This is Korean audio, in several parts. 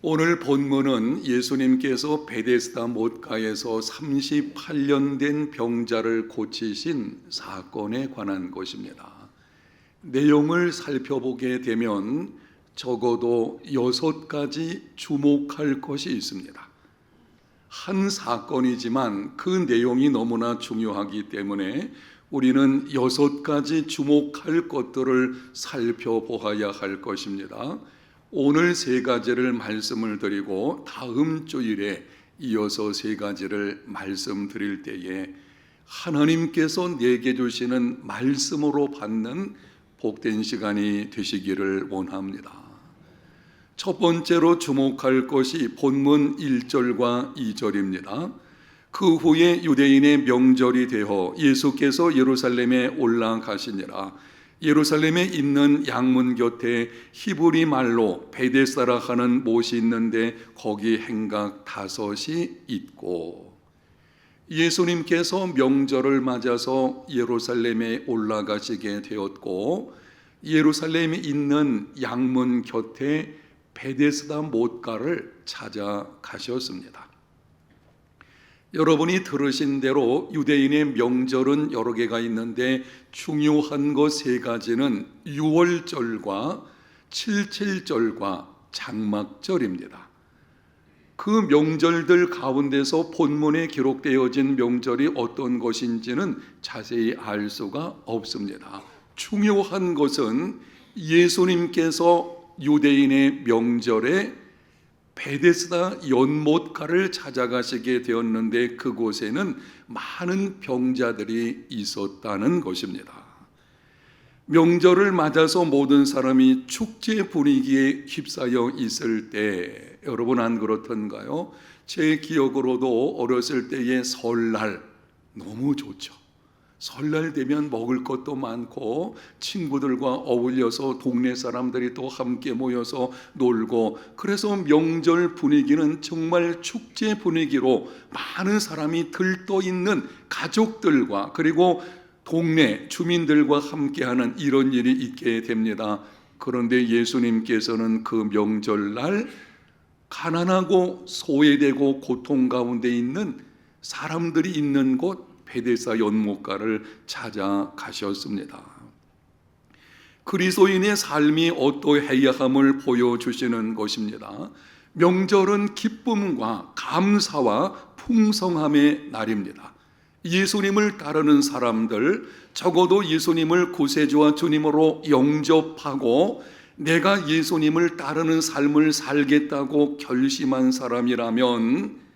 오늘 본문은 예수님께서 베데스다 못가에서 38년 된 병자를 고치신 사건에 관한 것입니다. 내용을 살펴보게 되면 적어도 여섯 가지 주목할 것이 있습니다. 한 사건이지만 그 내용이 너무나 중요하기 때문에 우리는 여섯 가지 주목할 것들을 살펴보아야 할 것입니다. 오늘 세 가지를 말씀을 드리고 다음 주일에 이어서 세 가지를 말씀드릴 때에 하나님께서 내게 주시는 말씀으로 받는 복된 시간이 되시기를 원합니다. 첫 번째로 주목할 것이 본문 1절과 2절입니다. 그 후에 유대인의 명절이 되어 예수께서 예루살렘에 올라가시니라. 예루살렘에 있는 양문 곁에 히브리 말로 베데사라 하는 못이 있는데 거기 행각 다섯이 있고 예수님께서 명절을 맞아서 예루살렘에 올라가시게 되었고 예루살렘에 있는 양문 곁에 베데스다 못가를 찾아가셨습니다. 여러분이 들으신 대로 유대인의 명절은 여러 개가 있는데 중요한 것 세 가지는 유월절과 칠칠절과 장막절입니다. 그 명절들 가운데서 본문에 기록되어진 명절이 어떤 것인지는 자세히 알 수가 없습니다. 중요한 것은 예수님께서 유대인의 명절에 베데스다 연못가를 찾아가시게 되었는데 그곳에는 많은 병자들이 있었다는 것입니다. 명절을 맞아서 모든 사람이 축제 분위기에 휩싸여 있을 때 여러분 안 그렇던가요? 제 기억으로도 어렸을 때의 설날 너무 좋죠. 설날 되면 먹을 것도 많고 친구들과 어울려서 동네 사람들이 또 함께 모여서 놀고 그래서 명절 분위기는 정말 축제 분위기로 많은 사람이 들떠 있는 가족들과 그리고 동네 주민들과 함께하는 이런 일이 있게 됩니다. 그런데 예수님께서는 그 명절날 가난하고 소외되고 고통 가운데 있는 사람들이 있는 곳 베데사 연못가를 찾아가셨습니다. 그리스도인의 삶이 어떠해야 함을 보여주시는 것입니다. 명절은 기쁨과 감사와 풍성함의 날입니다. 예수님을 따르는 사람들, 적어도 예수님을 구세주와 주님으로 영접하고 내가 예수님을 따르는 삶을 살겠다고 결심한 사람이라면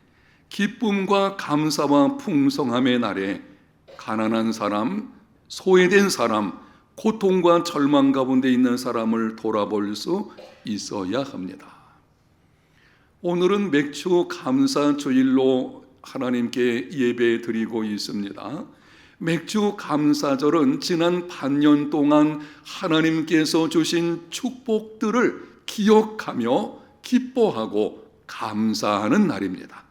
기쁨과 감사와 풍성함의 날에 가난한 사람, 소외된 사람, 고통과 절망 가운데 있는 사람을 돌아볼 수 있어야 합니다. 오늘은 맥주 감사 주일로 하나님께 예배 드리고 있습니다. 맥주 감사절은 지난 반년 동안 하나님께서 주신 축복들을 기억하며 기뻐하고 감사하는 날입니다.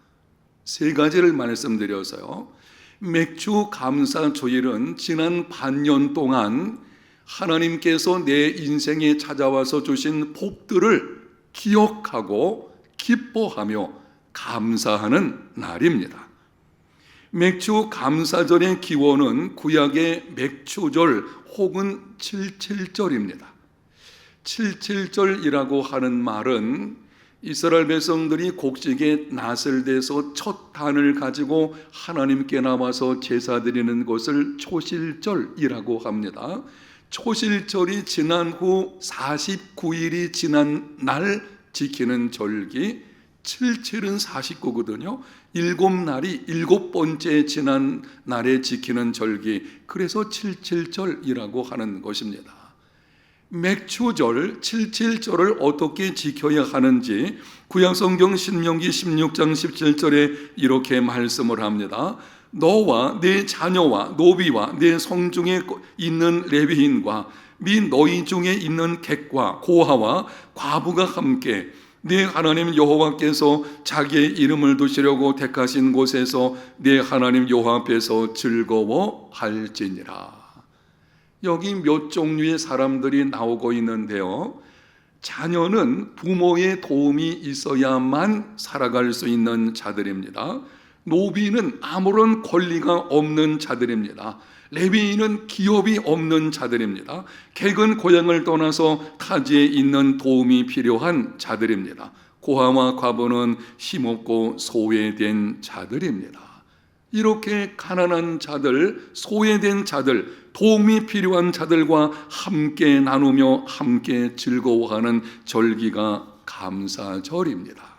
세 가지를 말씀드려서요. 맥주 감사 조일은 지난 반년 동안 하나님께서 내 인생에 찾아와서 주신 복들을 기억하고 기뻐하며 감사하는 날입니다. 맥주 감사절의 기원은 구약의 맥주절 혹은 칠칠절입니다. 칠칠절이라고 하는 말은 이스라엘 백성들이 곡식에 낫을 대서 첫 단을 가지고 하나님께 나와서 제사 드리는 것을 초실절이라고 합니다. 초실절이 지난 후 49일이 지난 날 지키는 절기, 77은 49거든요. 일곱 날이 일곱 번째 지난 날에 지키는 절기, 그래서 77절이라고 하는 것입니다. 맥추절, 칠칠절을 어떻게 지켜야 하는지 구약성경 신명기 16장 17절에 이렇게 말씀을 합니다. 너와 네 자녀와 노비와 네 성중에 있는 레위인과 및 너희 중에 있는 객과 고아와 과부가 함께 네 하나님 여호와께서 자기의 이름을 두시려고 택하신 곳에서 네 하나님 여호와 앞에서 즐거워할지니라. 여기 몇 종류의 사람들이 나오고 있는데요. 자녀는 부모의 도움이 있어야만 살아갈 수 있는 자들입니다. 노비는 아무런 권리가 없는 자들입니다. 레위인은 기업이 없는 자들입니다. 객은 고향을 떠나서 타지에 있는 도움이 필요한 자들입니다. 고아와 과부는 힘없고 소외된 자들입니다. 이렇게 가난한 자들, 소외된 자들, 도움이 필요한 자들과 함께 나누며 함께 즐거워하는 절기가 감사절입니다.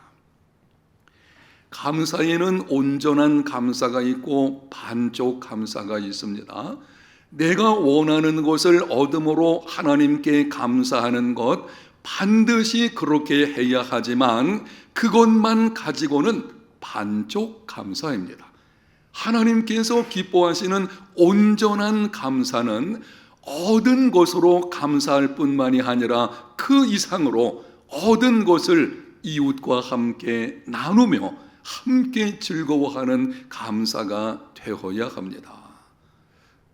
감사에는 온전한 감사가 있고 반쪽 감사가 있습니다. 내가 원하는 것을 얻음으로 하나님께 감사하는 것 반드시 그렇게 해야 하지만 그것만 가지고는 반쪽 감사입니다. 하나님께서 기뻐하시는 온전한 감사는 얻은 것으로 감사할 뿐만이 아니라 그 이상으로 얻은 것을 이웃과 함께 나누며 함께 즐거워하는 감사가 되어야 합니다.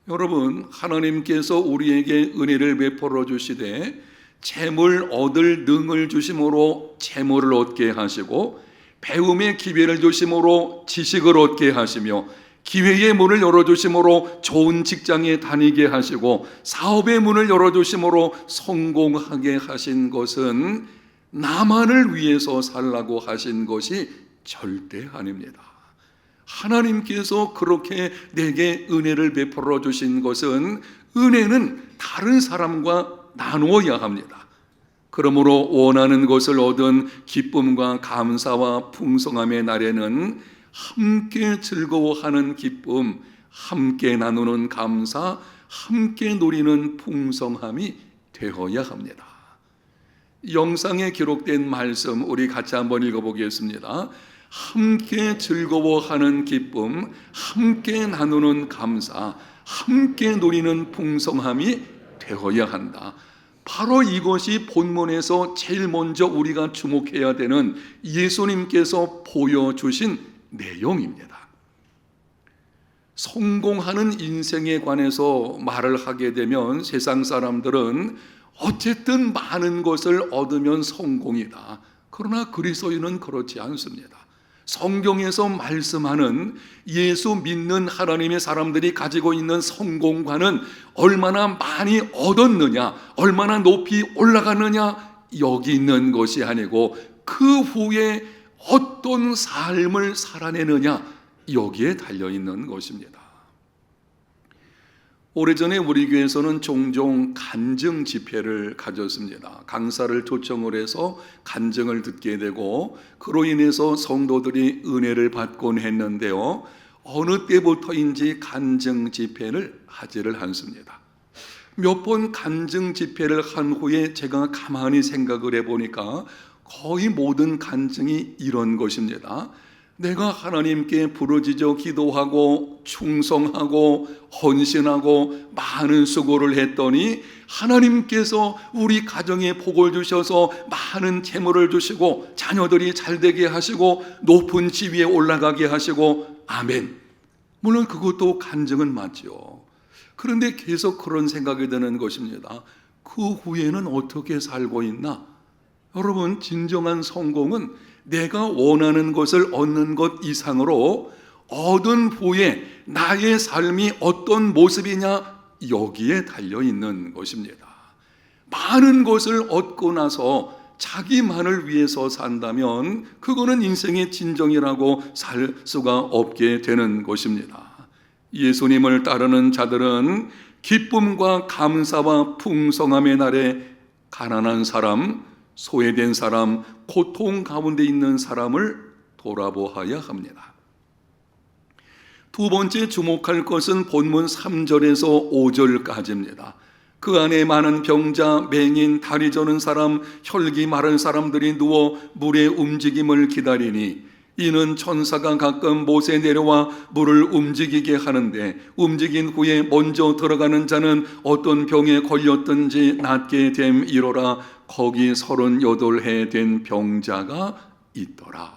여러분, 하나님께서 우리에게 은혜를 베풀어 주시되 재물 얻을 능을 주심으로 재물을 얻게 하시고 배움의 기회를 주심으로 지식을 얻게 하시며 기회의 문을 열어주심으로 좋은 직장에 다니게 하시고 사업의 문을 열어주심으로 성공하게 하신 것은 나만을 위해서 살라고 하신 것이 절대 아닙니다. 하나님께서 그렇게 내게 은혜를 베풀어 주신 것은 은혜는 다른 사람과 나누어야 합니다. 그러므로 원하는 것을 얻은 기쁨과 감사와 풍성함의 날에는 함께 즐거워하는 기쁨, 함께 나누는 감사, 함께 누리는 풍성함이 되어야 합니다. 영상에 기록된 말씀 우리 같이 한번 읽어보겠습니다. 함께 즐거워하는 기쁨, 함께 나누는 감사, 함께 누리는 풍성함이 되어야 한다. 바로 이것이 본문에서 제일 먼저 우리가 주목해야 되는 예수님께서 보여주신 내용입니다. 성공하는 인생에 관해서 말을 하게 되면 세상 사람들은 어쨌든 많은 것을 얻으면 성공이다. 그러나 그리스도인은 그렇지 않습니다. 성경에서 말씀하는 예수 믿는 하나님의 사람들이 가지고 있는 성공과는 얼마나 많이 얻었느냐, 얼마나 높이 올라가느냐, 여기 있는 것이 아니고 그 후에 어떤 삶을 살아내느냐, 여기에 달려 있는 것입니다. 오래전에 우리 교회에서는 종종 간증 집회를 가졌습니다. 강사를 초청을 해서 간증을 듣게 되고 그로 인해서 성도들이 은혜를 받곤 했는데요. 어느 때부터인지 간증 집회를 하지를 않습니다. 몇 번 간증 집회를 한 후에 제가 가만히 생각을 해보니까 거의 모든 간증이 이런 것입니다. 내가 하나님께 부르짖어 기도하고 충성하고 헌신하고 많은 수고를 했더니 하나님께서 우리 가정에 복을 주셔서 많은 재물을 주시고 자녀들이 잘 되게 하시고 높은 지위에 올라가게 하시고 아멘. 물론 그것도 간증은 맞죠. 그런데 계속 그런 생각이 드는 것입니다. 그 후에는 어떻게 살고 있나? 여러분, 진정한 성공은 내가 원하는 것을 얻는 것 이상으로 얻은 후에 나의 삶이 어떤 모습이냐 여기에 달려 있는 것입니다. 많은 것을 얻고 나서 자기만을 위해서 산다면 그거는 인생의 진정이라고 살 수가 없게 되는 것입니다. 예수님을 따르는 자들은 기쁨과 감사와 풍성함의 날에 가난한 사람, 소외된 사람, 고통 가운데 있는 사람을 돌아보아야 합니다. 두 번째 주목할 것은 본문 3절에서 5절까지입니다. 그 안에 많은 병자, 맹인, 다리 저는 사람, 혈기 마른 사람들이 누워 물의 움직임을 기다리니 이는 천사가 가끔 못에 내려와 물을 움직이게 하는데 움직인 후에 먼저 들어가는 자는 어떤 병에 걸렸든지 낫게 됨이로라 거기 서른여덟 해 된 병자가 있더라.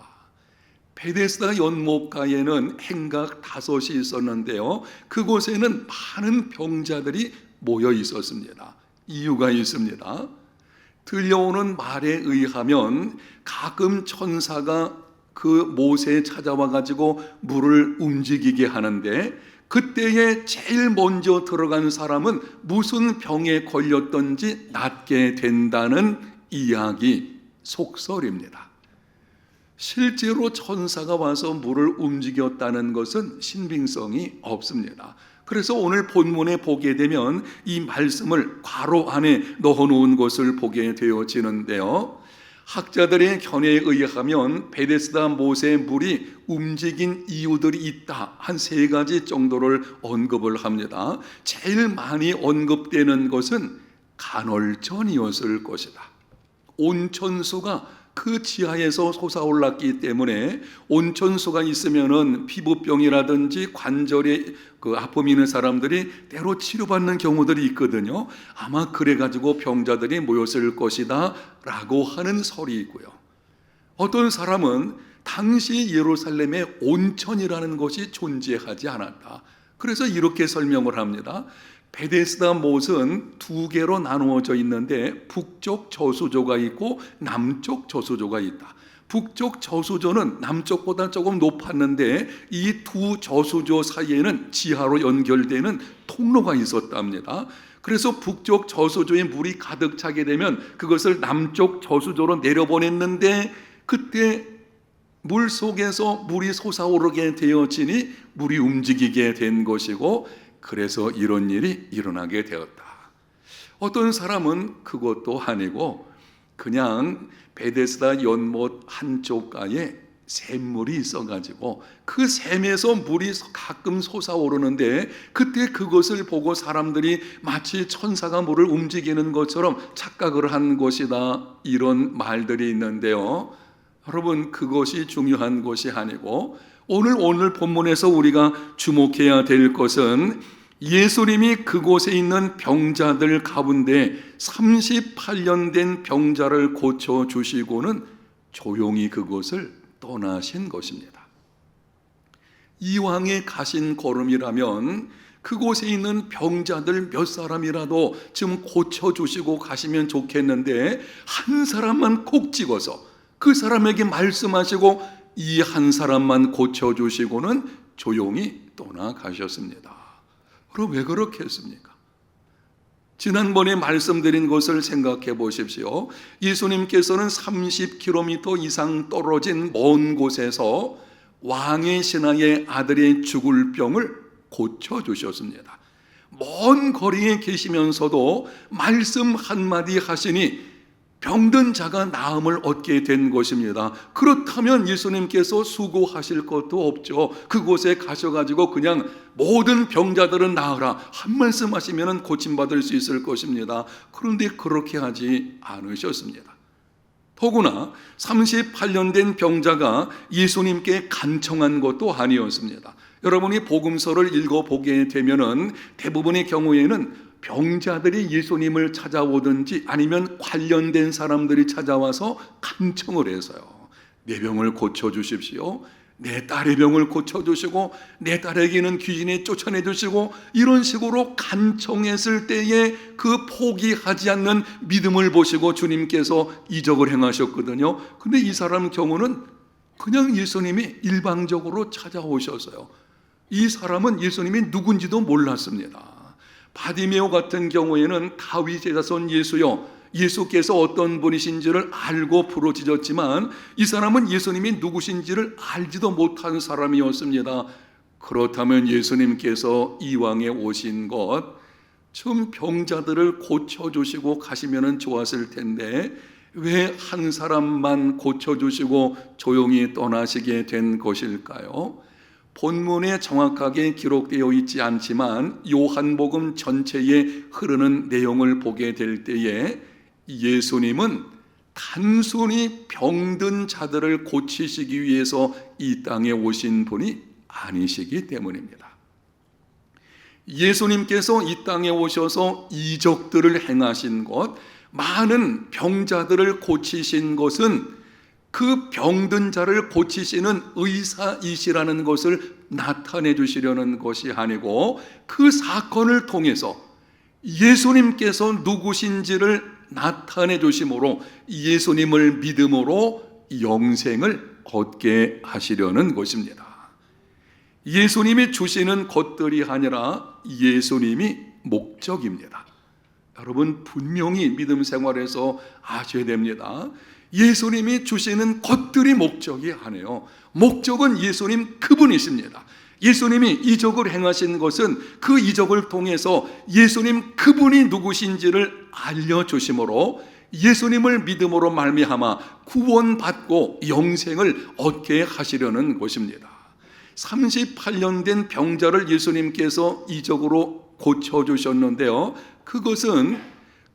베데스다 연못가에는 행각 다섯이 있었는데요. 그곳에는 많은 병자들이 모여 있었습니다. 이유가 있습니다. 들려오는 말에 의하면 가끔 천사가 그 못에 찾아와 가지고 물을 움직이게 하는데 그때에 제일 먼저 들어간 사람은 무슨 병에 걸렸던지 낫게 된다는 이야기 속설입니다. 실제로 천사가 와서 물을 움직였다는 것은 신빙성이 없습니다. 그래서 오늘 본문에 보게 되면 이 말씀을 괄호 안에 넣어 놓은 것을 보게 되어지는데요. 학자들의 견해에 의하면 베데스다 못의 물이 움직인 이유들이 있다. 한 세 가지 정도를 언급을 합니다. 제일 많이 언급되는 것은 간헐천이었을 것이다. 온천수가 그 지하에서 솟아올랐기 때문에 온천수가 있으면은 피부병이라든지 관절에 그 아픔 있는 사람들이 때로 치료받는 경우들이 있거든요. 아마 그래 가지고 병자들이 모였을 것이다 라고 하는 설이 있고요. 어떤 사람은 당시 예루살렘에 온천이라는 것이 존재하지 않았다. 그래서 이렇게 설명을 합니다. 베데스다 못은 두 개로 나누어져 있는데 북쪽 저수조가 있고 남쪽 저수조가 있다. 북쪽 저수조는 남쪽보다 조금 높았는데 이 두 저수조 사이에는 지하로 연결되는 통로가 있었답니다. 그래서 북쪽 저수조에 물이 가득 차게 되면 그것을 남쪽 저수조로 내려보냈는데 그때 물 속에서 물이 솟아오르게 되어지니 물이 움직이게 된 것이고 그래서 이런 일이 일어나게 되었다. 어떤 사람은 그것도 아니고 그냥 베데스다 연못 한쪽가에 샘물이 있어가지고 그 샘에서 물이 가끔 솟아오르는데 그때 그것을 보고 사람들이 마치 천사가 물을 움직이는 것처럼 착각을 한 것이다 이런 말들이 있는데요. 여러분 그것이 중요한 것이 아니고 오늘 오늘 본문에서 우리가 주목해야 될 것은 예수님이 그곳에 있는 병자들 가운데 38년 된 병자를 고쳐 주시고는 조용히 그곳을 떠나신 것입니다. 이왕에 가신 걸음이라면 그곳에 있는 병자들 몇 사람이라도 좀 고쳐 주시고 가시면 좋겠는데 한 사람만 콕 찍어서 그 사람에게 말씀하시고 이 한 사람만 고쳐 주시고는 조용히 떠나가셨습니다. 그럼 왜 그렇게 했습니까? 지난번에 말씀드린 것을 생각해 보십시오. 예수님께서는 30km 이상 떨어진 먼 곳에서 왕의 신하의 아들의 죽을 병을 고쳐 주셨습니다. 먼 거리에 계시면서도 말씀 한마디 하시니 병든 자가 나음을 얻게 된 것입니다. 그렇다면 예수님께서 수고하실 것도 없죠. 그곳에 가셔가지고 그냥 모든 병자들은 나으라 한 말씀 하시면 고침받을 수 있을 것입니다. 그런데 그렇게 하지 않으셨습니다. 더구나 38년 된 병자가 예수님께 간청한 것도 아니었습니다. 여러분이 복음서를 읽어보게 되면은 대부분의 경우에는 병자들이 예수님을 찾아오든지 아니면 관련된 사람들이 찾아와서 간청을 해서요. 내 병을 고쳐 주십시오. 내 딸의 병을 고쳐 주시고 내 딸에게는 귀신이 쫓아내 주시고 이런 식으로 간청했을 때에 그 포기하지 않는 믿음을 보시고 주님께서 이적을 행하셨거든요. 근데 이 사람 경우는 그냥 예수님이 일방적으로 찾아오셔서요. 이 사람은 예수님이 누군지도 몰랐습니다. 바디메오 같은 경우에는 다윗 제자손 예수요. 예수께서 어떤 분이신지를 알고 부르짖었지만 이 사람은 예수님이 누구신지를 알지도 못한 사람이었습니다. 그렇다면 예수님께서 이왕에 오신 것, 좀 병자들을 고쳐주시고 가시면 좋았을 텐데 왜 한 사람만 고쳐주시고 조용히 떠나시게 된 것일까요? 본문에 정확하게 기록되어 있지 않지만 요한복음 전체에 흐르는 내용을 보게 될 때에 예수님은 단순히 병든 자들을 고치시기 위해서 이 땅에 오신 분이 아니시기 때문입니다. 예수님께서 이 땅에 오셔서 이적들을 행하신 것, 많은 병자들을 고치신 것은 그 병든 자를 고치시는 의사이시라는 것을 나타내 주시려는 것이 아니고 그 사건을 통해서 예수님께서 누구신지를 나타내 주심으로 예수님을 믿음으로 영생을 얻게 하시려는 것입니다. 예수님이 주시는 것들이 아니라 예수님이 목적입니다. 여러분 분명히 믿음 생활에서 아셔야 됩니다. 예수님이 주시는 것들이 목적이 아니에요. 목적은 예수님 그분이십니다. 예수님이 이적을 행하신 것은 그 이적을 통해서 예수님 그분이 누구신지를 알려 주심으로 예수님을 믿음으로 말미암아 구원받고 영생을 얻게 하시려는 것입니다. 38년 된 병자를 예수님께서 이적으로 고쳐 주셨는데요. 그것은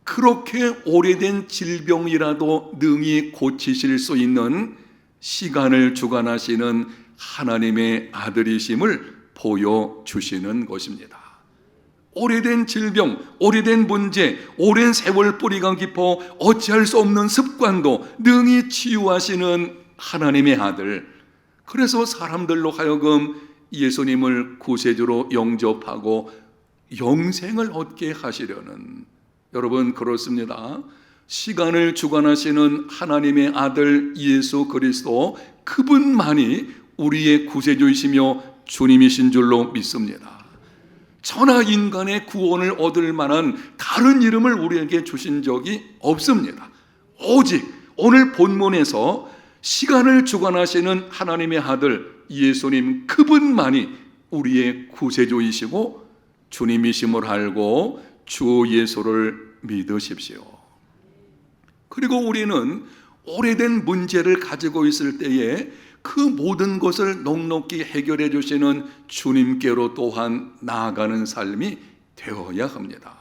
그렇게 오래된 질병이라도 능히 고치실 수 있는 시간을 주관하시는 하나님의 아들이심을 보여주시는 것입니다. 오래된 질병, 오래된 문제, 오랜 세월 뿌리가 깊어 어찌할 수 없는 습관도 능히 치유하시는 하나님의 아들. 그래서 사람들로 하여금 예수님을 구세주로 영접하고 영생을 얻게 하시려는 여러분 그렇습니다. 시간을 주관하시는 하나님의 아들 예수 그리스도 그분만이 우리의 구세주이시며 주님이신 줄로 믿습니다. 천하 인간의 구원을 얻을 만한 다른 이름을 우리에게 주신 적이 없습니다. 오직 오늘 본문에서 시간을 주관하시는 하나님의 아들 예수님 그분만이 우리의 구세주이시고 주님이심을 알고 주 예수를 믿으십시오. 그리고 우리는 오래된 문제를 가지고 있을 때에 그 모든 것을 넉넉히 해결해 주시는 주님께로 또한 나아가는 삶이 되어야 합니다.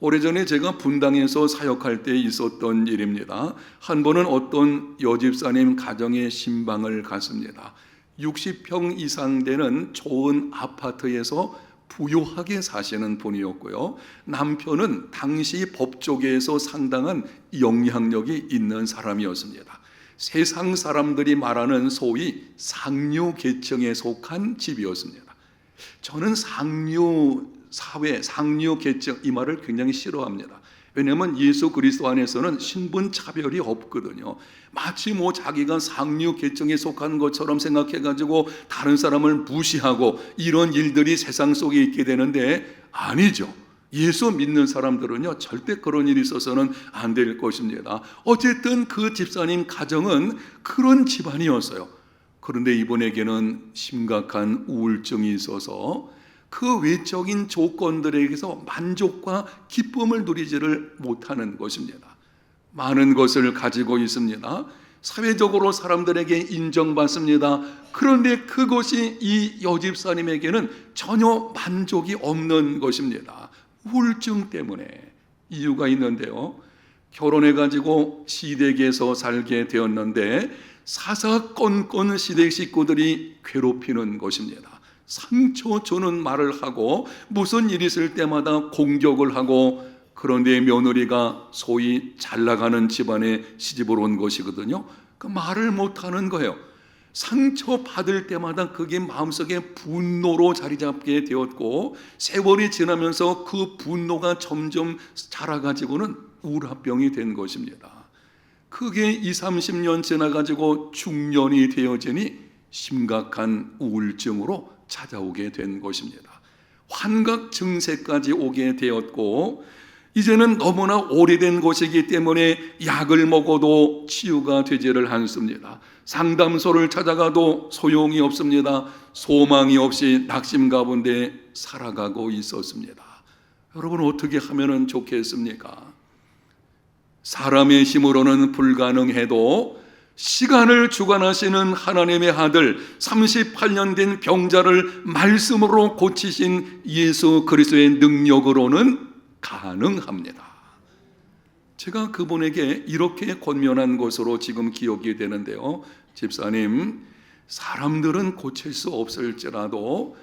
오래전에 제가 분당에서 사역할 때 있었던 일입니다. 한 번은 어떤 여집사님 가정에 신방을 갔습니다. 60평 이상 되는 좋은 아파트에서 부유하게 사시는 분이었고요. 남편은 당시 법조계에서 상당한 영향력이 있는 사람이었습니다. 세상 사람들이 말하는 소위 상류 계층에 속한 집이었습니다. 저는 상류 사회, 상류 계층 이 말을 굉장히 싫어합니다. 왜냐하면 예수 그리스도 안에서는 신분 차별이 없거든요. 마치 뭐 자기가 상류 계층에 속한 것처럼 생각해가지고 다른 사람을 무시하고 이런 일들이 세상 속에 있게 되는데 아니죠. 예수 믿는 사람들은요 절대 그런 일이 있어서는 안 될 것입니다. 어쨌든 그 집사님 가정은 그런 집안이었어요. 그런데 이분에게는 심각한 우울증이 있어서 그 외적인 조건들에게서 만족과 기쁨을 누리지를 못하는 것입니다. 많은 것을 가지고 있습니다. 사회적으로 사람들에게 인정받습니다. 그런데 그것이 이 여집사님에게는 전혀 만족이 없는 것입니다. 우울증 때문에 이유가 있는데요. 결혼해 가지고 시댁에서 살게 되었는데 사사건건 시댁 식구들이 괴롭히는 것입니다. 상처 주는 말을 하고 무슨 일 있을 때마다 공격을 하고 그런데 며느리가 소위 잘 나가는 집안에 시집을 온 것이거든요. 그 말을 못 하는 거예요. 상처 받을 때마다 그게 마음속에 분노로 자리 잡게 되었고 세월이 지나면서 그 분노가 점점 자라가지고는 우울합병이 된 것입니다. 그게 2, 30년 지나가지고 중년이 되어지니 심각한 우울증으로 찾아오게 된 것입니다. 환각 증세까지 오게 되었고 이제는 너무나 오래된 것이기 때문에 약을 먹어도 치유가 되지를 않습니다. 상담소를 찾아가도 소용이 없습니다. 소망이 없이 낙심 가운데 살아가고 있었습니다. 여러분 어떻게 하면 좋겠습니까? 사람의 힘으로는 불가능해도 시간을 주관하시는 하나님의 아들 38년 된 병자를 말씀으로 고치신 예수 그리스도의 능력으로는 가능합니다. 제가 그분에게 이렇게 권면한 것으로 지금 기억이 되는데요. 집사님, 사람들은 고칠 수 없을지라도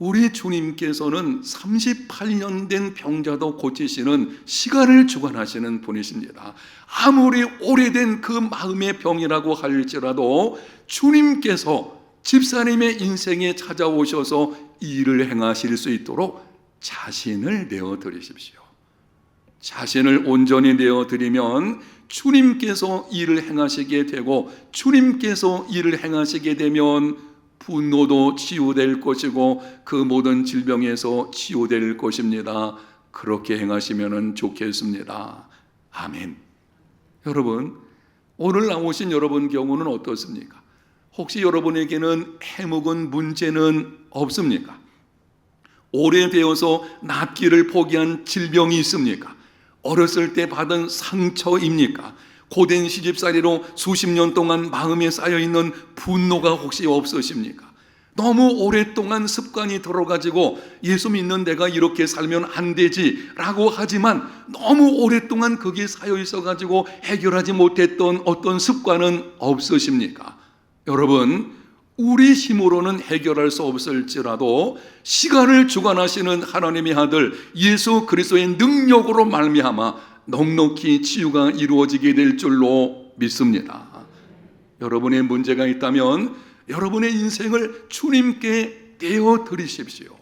우리 주님께서는 38년 된 병자도 고치시는 시간을 주관하시는 분이십니다. 아무리 오래된 그 마음의 병이라고 할지라도 주님께서 집사님의 인생에 찾아오셔서 일을 행하실 수 있도록 자신을 내어 드리십시오. 자신을 온전히 내어 드리면 주님께서 일을 행하시게 되고 주님께서 일을 행하시게 되면 분노도 치유될 것이고 그 모든 질병에서 치유될 것입니다. 그렇게 행하시면 좋겠습니다. 아멘. 여러분, 오늘 나오신 여러분 경우는 어떻습니까? 혹시 여러분에게는 해묵은 문제는 없습니까? 오래되어서 낫기를 포기한 질병이 있습니까? 어렸을 때 받은 상처입니까? 고된 시집살이로 수십 년 동안 마음에 쌓여 있는 분노가 혹시 없으십니까? 너무 오랫동안 습관이 들어가지고 예수 믿는 내가 이렇게 살면 안 되지 라고 하지만 너무 오랫동안 거기에 쌓여 있어가지고 해결하지 못했던 어떤 습관은 없으십니까? 여러분, 우리 힘으로는 해결할 수 없을지라도 시간을 주관하시는 하나님의 아들 예수 그리스도의 능력으로 말미암아 넉넉히 치유가 이루어지게 될 줄로 믿습니다. 여러분의 문제가 있다면 여러분의 인생을 주님께 내어 드리십시오.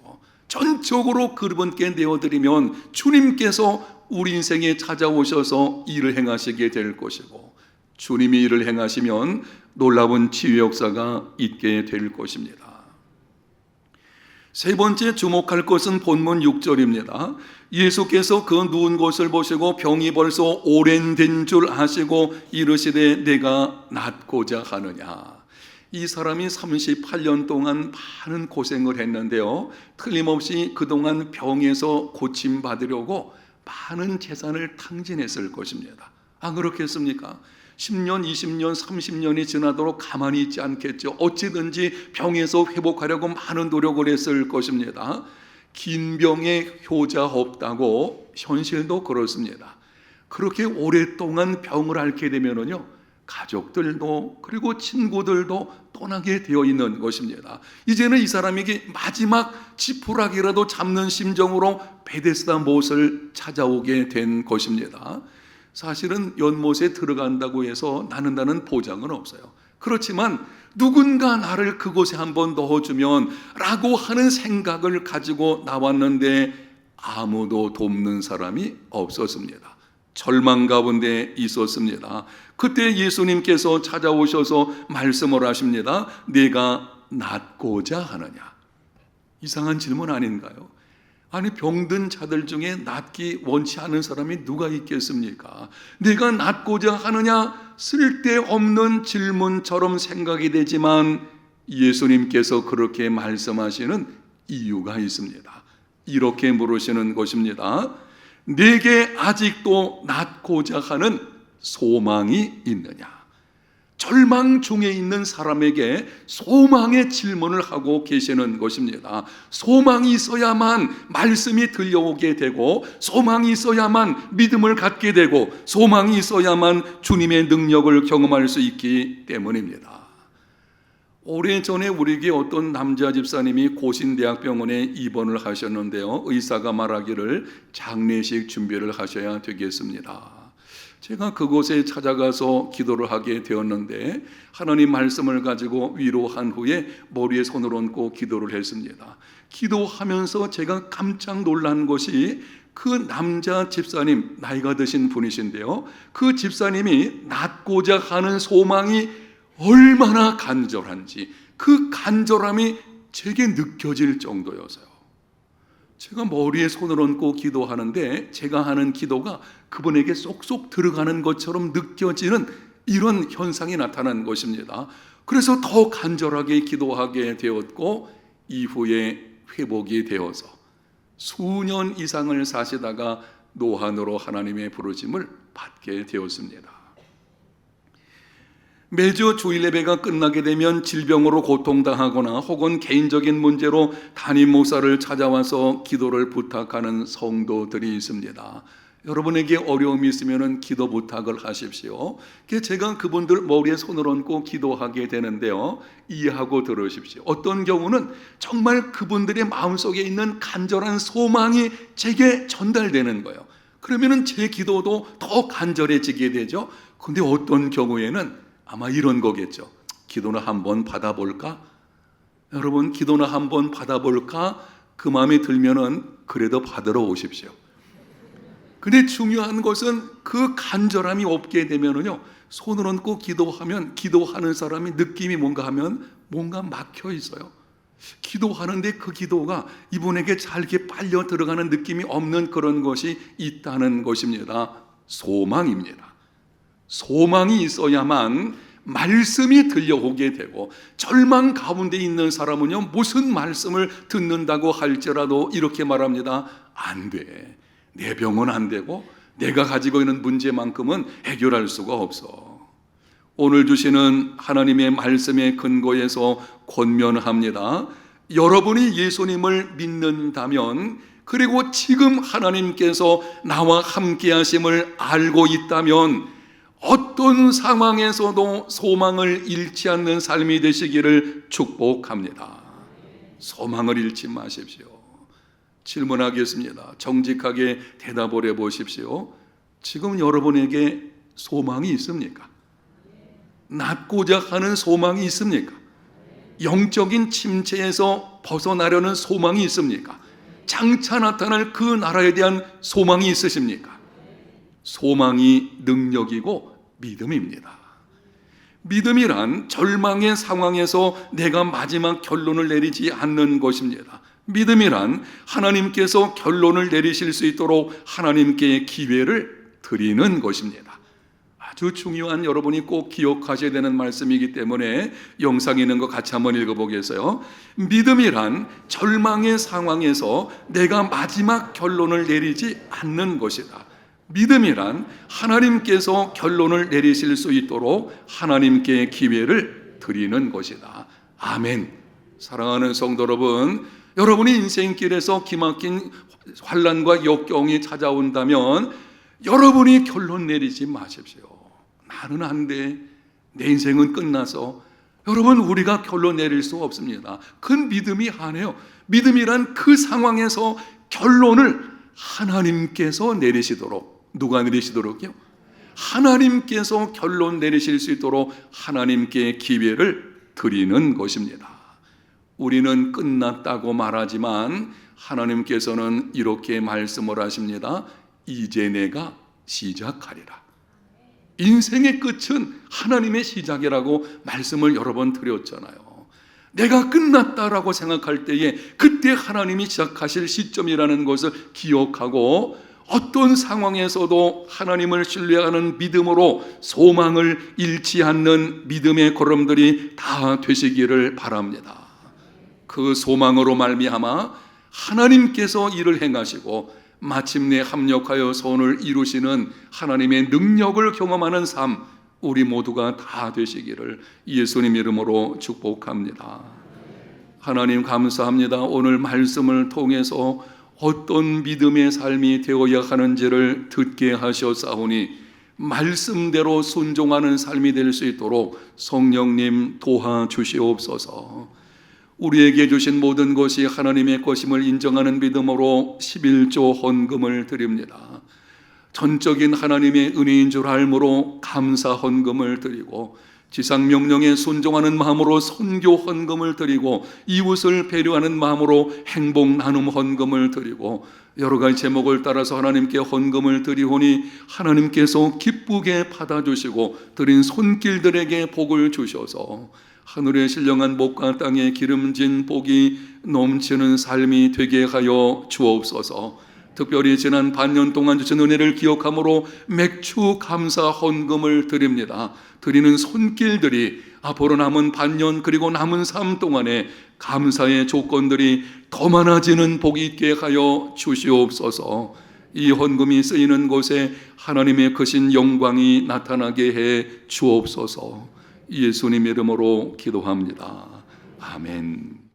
전적으로 그분께 내어 드리면 주님께서 우리 인생에 찾아오셔서 일을 행하시게 될 것이고 주님이 일을 행하시면 놀라운 치유 역사가 있게 될 것입니다. 세 번째 주목할 것은 본문 6절입니다. 예수께서 그 누운 것을 보시고 병이 벌써 오랜된 줄 아시고 이르시되 내가 낫고자 하느냐. 이 사람이 38년 동안 많은 고생을 했는데요. 틀림없이 그동안 병에서 고침 받으려고 많은 재산을 탕진했을 것입니다. 안 그렇겠습니까? 10년, 20년, 30년이 지나도록 가만히 있지 않겠죠. 어찌든지 병에서 회복하려고 많은 노력을 했을 것입니다. 긴 병에 효자 없다고 현실도 그렇습니다. 그렇게 오랫동안 병을 앓게 되면은요, 가족들도 그리고 친구들도 떠나게 되어 있는 것입니다. 이제는 이 사람에게 마지막 지푸라기라도 잡는 심정으로 베데스다 못을 찾아오게 된 것입니다. 사실은 연못에 들어간다고 해서 나는다는 보장은 없어요. 그렇지만 누군가 나를 그곳에 한번 넣어주면 라고 하는 생각을 가지고 나왔는데 아무도 돕는 사람이 없었습니다. 절망 가운데 있었습니다. 그때 예수님께서 찾아오셔서 말씀을 하십니다. 내가 낫고자 하느냐? 이상한 질문 아닌가요? 아니 병든 자들 중에 낫기 원치 않은 사람이 누가 있겠습니까? 내가 낫고자 하느냐 쓸데없는 질문처럼 생각이 되지만 예수님께서 그렇게 말씀하시는 이유가 있습니다. 이렇게 물으시는 것입니다. 내게 아직도 낫고자 하는 소망이 있느냐? 절망 중에 있는 사람에게 소망의 질문을 하고 계시는 것입니다. 소망이 있어야만 말씀이 들려오게 되고, 소망이 있어야만 믿음을 갖게 되고, 소망이 있어야만 주님의 능력을 경험할 수 있기 때문입니다. 오래전에 우리에게 어떤 남자 집사님이 고신대학병원에 입원을 하셨는데요. 의사가 말하기를 장례식 준비를 하셔야 되겠습니다. 제가 그곳에 찾아가서 기도를 하게 되었는데 하나님 말씀을 가지고 위로한 후에 머리에 손을 얹고 기도를 했습니다. 기도하면서 제가 깜짝 놀란 것이 그 남자 집사님 나이가 드신 분이신데요. 그 집사님이 낫고자 하는 소망이 얼마나 간절한지 그 간절함이 제게 느껴질 정도여서요. 제가 머리에 손을 얹고 기도하는데 제가 하는 기도가 그분에게 쏙쏙 들어가는 것처럼 느껴지는 이런 현상이 나타난 것입니다. 그래서 더 간절하게 기도하게 되었고 이후에 회복이 되어서 수년 이상을 사시다가 노한으로 하나님의 부르심을 받게 되었습니다. 매주 주일 예배가 끝나게 되면 질병으로 고통당하거나 혹은 개인적인 문제로 담임 목사를 찾아와서 기도를 부탁하는 성도들이 있습니다. 여러분에게 어려움이 있으면 기도 부탁을 하십시오. 제가 그분들 머리에 손을 얹고 기도하게 되는데요. 이해하고 들으십시오. 어떤 경우는 정말 그분들의 마음속에 있는 간절한 소망이 제게 전달되는 거예요. 그러면 제 기도도 더 간절해지게 되죠. 근데 어떤 경우에는 아마 이런 거겠죠. 기도나 한번 받아볼까? 여러분, 기도나 한번 받아볼까? 그 마음이 들면은 그래도 받으러 오십시오. 근데 중요한 것은 그 간절함이 없게 되면은요, 손을 얹고 기도하면 기도하는 사람이 느낌이 뭔가 하면 뭔가 막혀 있어요. 기도하는데 그 기도가 이분에게 잘게 빨려 들어가는 느낌이 없는 그런 것이 있다는 것입니다. 소망입니다. 소망이 있어야만 말씀이 들려오게 되고 절망 가운데 있는 사람은요 무슨 말씀을 듣는다고 할지라도 이렇게 말합니다. 안 돼. 내 병은 안 되고 내가 가지고 있는 문제만큼은 해결할 수가 없어. 오늘 주시는 하나님의 말씀의 근거에서 권면합니다. 여러분이 예수님을 믿는다면 그리고 지금 하나님께서 나와 함께 하심을 알고 있다면 어떤 상황에서도 소망을 잃지 않는 삶이 되시기를 축복합니다. 소망을 잃지 마십시오. 질문하겠습니다. 정직하게 대답을 해 보십시오. 지금 여러분에게 소망이 있습니까? 낳고자 하는 소망이 있습니까? 영적인 침체에서 벗어나려는 소망이 있습니까? 장차 나타날 그 나라에 대한 소망이 있으십니까? 소망이 능력이고 믿음입니다. 믿음이란 절망의 상황에서 내가 마지막 결론을 내리지 않는 것입니다. 믿음이란 하나님께서 결론을 내리실 수 있도록 하나님께 기회를 드리는 것입니다. 아주 중요한 여러분이 꼭 기억하셔야 되는 말씀이기 때문에 영상에 있는 거 같이 한번 읽어보겠어요. 믿음이란 절망의 상황에서 내가 마지막 결론을 내리지 않는 것이다. 믿음이란 하나님께서 결론을 내리실 수 있도록 하나님께 기회를 드리는 것이다. 아멘. 사랑하는 성도 여러분, 여러분이 인생길에서 기막힌 환란과 역경이 찾아온다면 여러분이 결론 내리지 마십시오. 나는 안 돼. 내 인생은 끝나서 여러분 우리가 결론 내릴 수 없습니다. 큰 믿음이 하네요. 믿음이란 그 상황에서 결론을 하나님께서 내리시도록 누가 내리시도록요? 하나님께서 결론 내리실 수 있도록 하나님께 기회를 드리는 것입니다. 우리는 끝났다고 말하지만 하나님께서는 이렇게 말씀을 하십니다. 이제 내가 시작하리라. 인생의 끝은 하나님의 시작이라고 말씀을 여러 번 드렸잖아요. 내가 끝났다라고 생각할 때에 그때 하나님이 시작하실 시점이라는 것을 기억하고 어떤 상황에서도 하나님을 신뢰하는 믿음으로 소망을 잃지 않는 믿음의 걸음들이 다 되시기를 바랍니다. 그 소망으로 말미암아 하나님께서 일을 행하시고 마침내 합력하여 선을 이루시는 하나님의 능력을 경험하는 삶 우리 모두가 다 되시기를 예수님 이름으로 축복합니다. 하나님 감사합니다. 오늘 말씀을 통해서 어떤 믿음의 삶이 되어야 하는지를 듣게 하셨사오니 말씀대로 순종하는 삶이 될 수 있도록 성령님 도와주시옵소서. 우리에게 주신 모든 것이 하나님의 것임을 인정하는 믿음으로 11조 헌금을 드립니다. 전적인 하나님의 은혜인 줄 알므로 감사 헌금을 드리고 지상 명령에 순종하는 마음으로 선교 헌금을 드리고 이웃을 배려하는 마음으로 행복 나눔 헌금을 드리고 여러 가지 제목을 따라서 하나님께 헌금을 드리오니 하나님께서 기쁘게 받아주시고 드린 손길들에게 복을 주셔서 하늘의 신령한 복과 땅의 기름진 복이 넘치는 삶이 되게 하여 주옵소서. 특별히 지난 반년 동안 주신 은혜를 기억함으로 맥주 감사 헌금을 드립니다. 드리는 손길들이 앞으로 남은 반년 그리고 남은 삶 동안에 감사의 조건들이 더 많아지는 복이 있게 하여 주시옵소서. 이 헌금이 쓰이는 곳에 하나님의 크신 영광이 나타나게 해 주옵소서. 예수님 이름으로 기도합니다. 아멘.